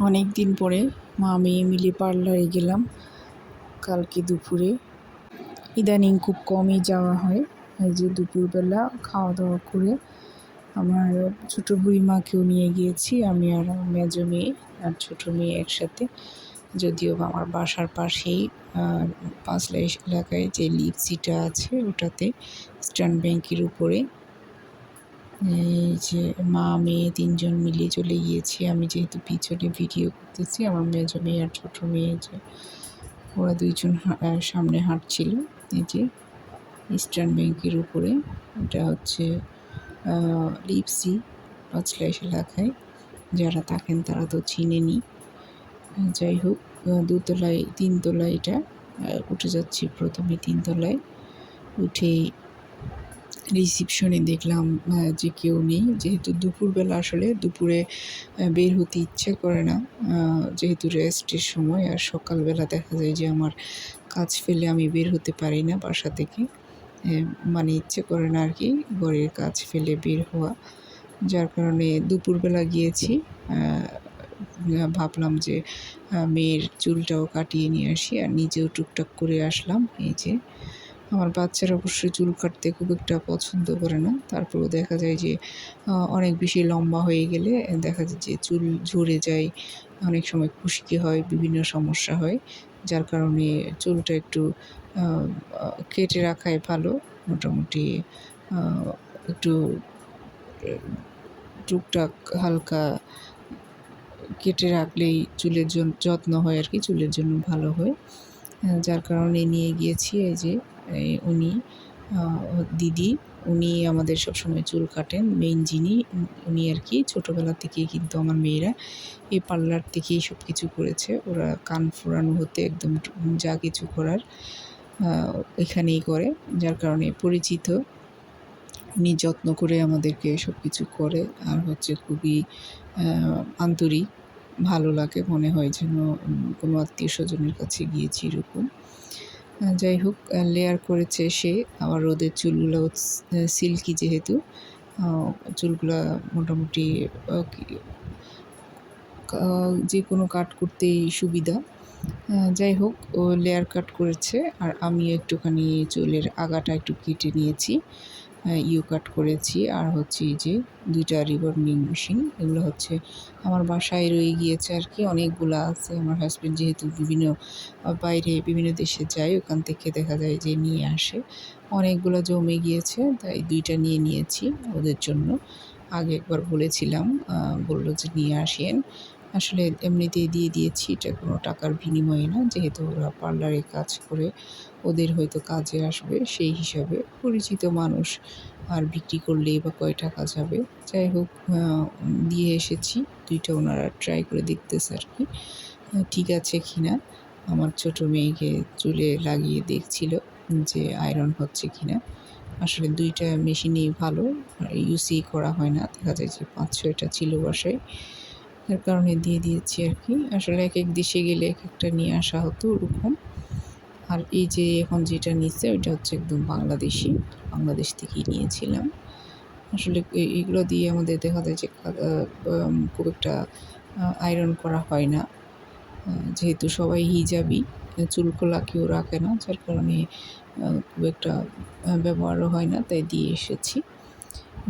অনেক দিন পরে মা মেয়ে মিলে পার্লারে গেলাম কালকে দুপুরে। ইদানিং খুব কমই যাওয়া হয়। এই যে দুপুরবেলা খাওয়া দাওয়া করে আমার ছোটো বুড়িমাকেও নিয়ে গিয়েছি, আমি আর মেজো মেয়ে আর ছোটো মেয়ে একসাথে। যদিও বা আমার বাসার পাশেই পাঁচলাই এলাকায় যে লিপসিটা আছে ওটাতে স্ট্যান্ড ব্যাংকের উপরে এই যে মা, মেয়ে তিনজন মিলে চলে গিয়েছি। আমি যেহেতু পিছনে ভিডিও করতেছি, আমার মেজো মেয়ে আর ছোটো মেয়ে যে, ওরা দুইজন সামনে হাঁটছিল। এই যে ইস্টার্ন ব্যাংকের উপরে, এটা হচ্ছে লিপসি পাঁচলাইশ এলাকায় যারা থাকেন তারা তো চিনেনি। যাই হোক দুতলায়, তিনতলায় এটা উঠে যাচ্ছি প্রথমে তিনতলায়। উঠে রিসিপশনে দেখলাম যে কেউ নেই। যেহেতু দুপুরবেলা আসলে দুপুরে বের হতে ইচ্ছে করে না যেহেতু রেস্টের সময়, আর সকালবেলা দেখা যায় যে আমার কাজ ফেলে আমি বের হতে পারি না বাসা থেকে। মানে ইচ্ছে করে না আর কি ঘরের কাজ ফেলে বের হওয়া। যার কারণে দুপুরবেলা গিয়েছি ভাবলাম যে মেয়ের চুলটাও কাটিয়ে নিয়ে আসি, আর নিজেও টুকটাক করে আসলাম, এই যে। আমার বাচ্চারা অবশ্যই চুল কাটতে খুব একটা পছন্দ করে না। তারপরেও দেখা যায় যে অনেক বেশি লম্বা হয়ে গেলে দেখা যায় যে চুল ঝরে যায়, অনেক সময় খুশকি হয়, বিভিন্ন সমস্যা হয়, যার কারণে চুলটা একটু কেটে রাখাই ভালো। মোটামুটি একটু টুকটাক হালকা কেটে রাখলেই চুলের জন্য যত্ন হয় আর কি, চুলের জন্য ভালো হয়। যার কারণে নিয়ে গিয়েছি এই যে উনি দিদি, উনি আমাদের সবসময় চুল কাটেন মেইন যিনি, উনি আর কি ছোটোবেলা থেকেই কিন্তু আমার মেয়েরা এই পার্লার থেকেই সব কিছু করেছে। ওরা কান ফোরানো হতে একদম যা কিছু করার এখানেই করে, যার কারণে পরিচিত। উনি যত্ন করে আমাদেরকে সব কিছু করে আর হচ্ছে খুবই আন্তরিক, ভালো লাগে মনে হয় যেন কোনো আত্মীয় স্বজনের কাছে গিয়েছি এরকম। যাই হোক লেয়ার করেছে সে। আবার ওদের চুলগুলো সিল্কি যেহেতু চুলগুলো মোটামুটি যে কোনো কাট করতেই সুবিধা। যাই হোক, ও লেয়ার কাট করেছে। আর আমি একটুখানি চুলের আগাটা একটু কেটে নিয়েছি। ইউ কাট করেছি। আর হচ্ছে এই যে দুইটা রিবর্নিং মেশিন, এগুলো হচ্ছে আমার বাসায় রয়ে গিয়েছে আর কি। অনেকগুলো আছে। আমার হাজব্যান্ড যেহেতু বিভিন্ন বাইরে বিভিন্ন দেশে যায়, ওখান থেকে দেখা যায় যে নিয়ে আসে। অনেকগুলো জমে গিয়েছে, তাই দুইটা নিয়ে নিয়েছি ওদের জন্য। আগে একবার বলেছিলাম বলল যে নিয়ে আসেন। আসলে এমনিতেই দিয়ে দিয়েছি, এটা কোনো টাকার বিনিময়ে না। যেহেতু ওরা পার্লারে কাজ করে, ওদের হয়তো কাজে আসবে, সেই হিসাবে পরিচিত মানুষ আর বিক্রি করলেই বা কয় টাকা যাবে। যাই হোক দিয়ে এসেছি, দুইটা ওনারা ট্রাই করে দেখতেছে আর কি। ঠিক আছে কি না আমার ছোট মেয়েকে চুলে লাগিয়ে দেখছিল যে আয়রন হচ্ছে কি না আসলে দুইটা মেশিনই ভালো ইউসি করা হয় না, দেখা যায় যে পাঁচ ছয়টা ছিল বাসায়। এর কারণে দিয়ে দিয়েছি আর কি। আসলে এক এক দেশে গেলে এক একটা নিয়ে আসা হতো ওরকম। আর এই যে এখন যেটা নিচ্ছে, ওইটা হচ্ছে একদম বাংলাদেশি। বাংলাদেশ থেকেই নিয়েছিলাম। আসলে এগুলো দিয়ে আমাদের দেখা যায় যে খুব একটা আয়রন করা হয় না। যেহেতু সবাই হিজাবি চুল খোলা কেউ রাখে না, যার কারণে খুব একটা ব্যবহারও হয় না, তাই দিয়ে এসেছি।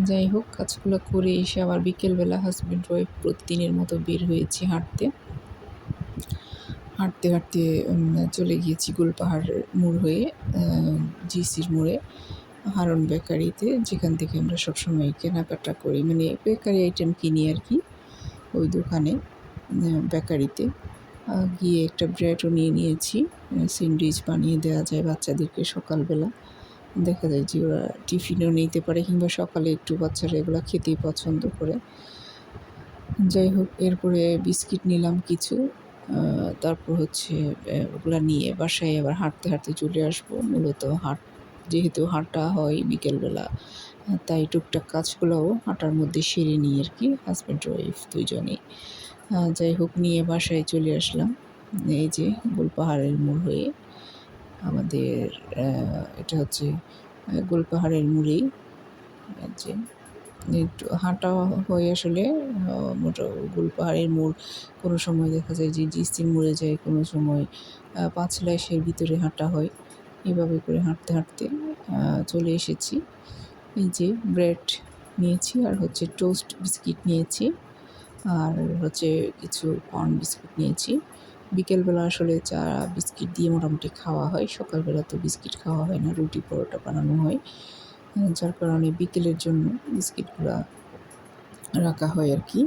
যাই হোক, কাজগুলো করে এসে আবার বিকেলবেলা হাজব্যান্ড ওয়াইফ প্রতিদিনের মতো বের হয়েছি হাঁটতে। হাঁটতে হাঁটতে চলে গিয়েছি গোলপাহাড় মোড় হয়ে জিসির মোড়ে, হারন বেকারিতে, যেখান থেকে আমরা সবসময় কেনাকাটা করি। মানে বেকারি আইটেম কিনি আর কি, ওই দোকানে বেকারিতে। গিয়ে একটা ব্রেডও নিয়ে নিয়েছি স্যান্ডউইচ বানিয়ে দেওয়া যায় বাচ্চাদেরকে সকালবেলা। দেখা যায় যে ওরা টিফিনও নিতে পারে কিংবা সকালে একটু বাচ্চারা এগুলো খেতেই পছন্দ করে। যাই হোক, এরপরে বিস্কিট নিলাম কিছু তারপর হচ্ছে ওগুলো নিয়ে বাসায় আবার হাঁটতে হাঁটতে চলে আসব। মূলত হাঁট, যেহেতু হাঁটা হয় বিকেলবেলা তাই টুকটাক কাজগুলোও হাঁটার মধ্যে সেরে নিই আর কি হাজব্যান্ড ওয়াইফ দুইজনেই। যাই হোক, নিয়ে বাসায় চলে আসলাম। এই যে গোলপাহাড়ের মোড় হয়ে। আমাদের এটা হচ্ছে গোলপাহাড়ের এই যে, একটু হাঁটা হয়ে আসলে মোটা গোল পাহাড়ের মোড়। কোনো সময় দেখা যায় যে জিস্তির মোড়ে যায়, কোনো সময় পাঁচলাইশের ভিতরে হাঁটা হয়। এভাবে করে হাঁটতে হাঁটতে চলে এসেছি। এই যে ব্রেড নিয়েছি আর হচ্ছে টোস্ট বিস্কিট নিয়েছি। আর হচ্ছে কিছু কর্ন বিস্কুট নিয়েছি। বিকেলবেলা আসলে চা, বিস্কিট দিয়ে মোটামুটি খাওয়া হয়। সকালবেলা তো বিস্কিট খাওয়া হয় না, রুটি পরোটা বানানো হয়। যার কারণে বিকেলের জন্য বিস্কিটগুলো রাখা হয় আর কি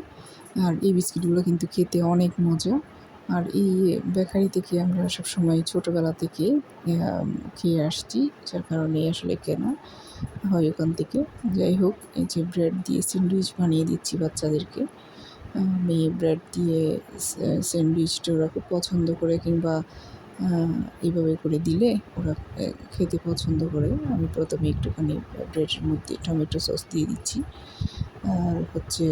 আর এই বিস্কিটগুলো কিন্তু খেতে অনেক মজা। আর এই বেকারি থেকে আমরা সবসময় ছোটোবেলা থেকে খেয়ে আসছি, যার কারণে আসলে কেনা হয় ওখান থেকে। যাই হোক, এই যে ব্রেড দিয়ে স্যান্ডউইচ বানিয়ে দিচ্ছি বাচ্চাদেরকে। আমি ব্রেড দিয়ে স্যান্ডউইচটা ওরা খুব পছন্দ করে কিংবা এইভাবে করে দিলে ওরা খেতে পছন্দ করে। আমি প্রথমে একটুখানি ব্রেডের মধ্যে টমেটো সস দিয়ে দিচ্ছি। আর হচ্ছে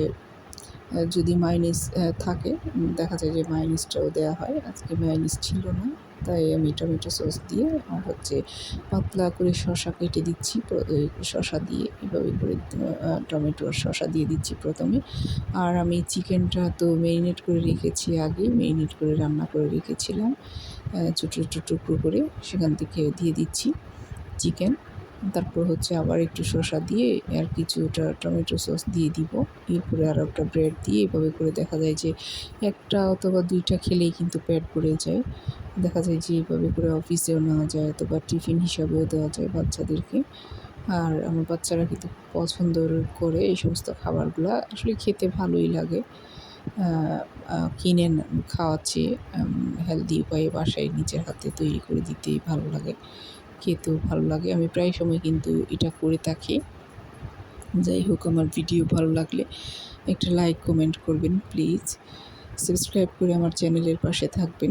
যদি মাইনিস থাকে, দেখা যায় যে মাইনিসটাও দেওয়া হয়। আজকে মাইনিস ছিল না। তাই আমি টমেটো সস দিয়ে আর হচ্ছে পাতলা করে শশা কেটে দিচ্ছি শশা দিয়ে, এভাবে করে টমেটো আর শসা দিয়ে দিচ্ছি প্রথমে। আর আমি চিকেনটা তো মেরিনেট করে রেখেছি আগে মেরিনেট করে রান্না করে রেখেছিলাম ছোটো ছোটো টুকরো করে সেখান থেকে দিয়ে দিচ্ছি চিকেন। তারপর হচ্ছে আবার একটু শসা দিয়ে আর কিছুটা টমেটো সস দিয়ে দিব। এরপরে আর একটা ব্রেড দিয়ে এভাবে করে দেখা যায় যে একটা অথবা দুইটা খেলেই কিন্তু পেট ভরে যায়। দেখা যায় যে এভাবে করে অফিসেও নেওয়া যায় অথবা টিফিন হিসাবেও দেওয়া যায় বাচ্চাদেরকে। আর আমার বাচ্চারা কিন্তু পছন্দ করে এই সমস্ত খাবারগুলো। আসলে খেতে ভালোই লাগে। কিনে খাওয়াচ্ছি হেলদি উপায়ে বাসায় নিজের হাতে তৈরি করে দিতেই ভালো লাগে। খেতেও ভালো লাগে। আমি প্রায় সময় কিন্তু এটা করে থাকি। যাই হোক, আমার ভিডিও ভালো লাগলে একটা লাইক কমেন্ট করবেন প্লিজ সাবস্ক্রাইব করে আমার চ্যানেলের পাশে থাকবেন।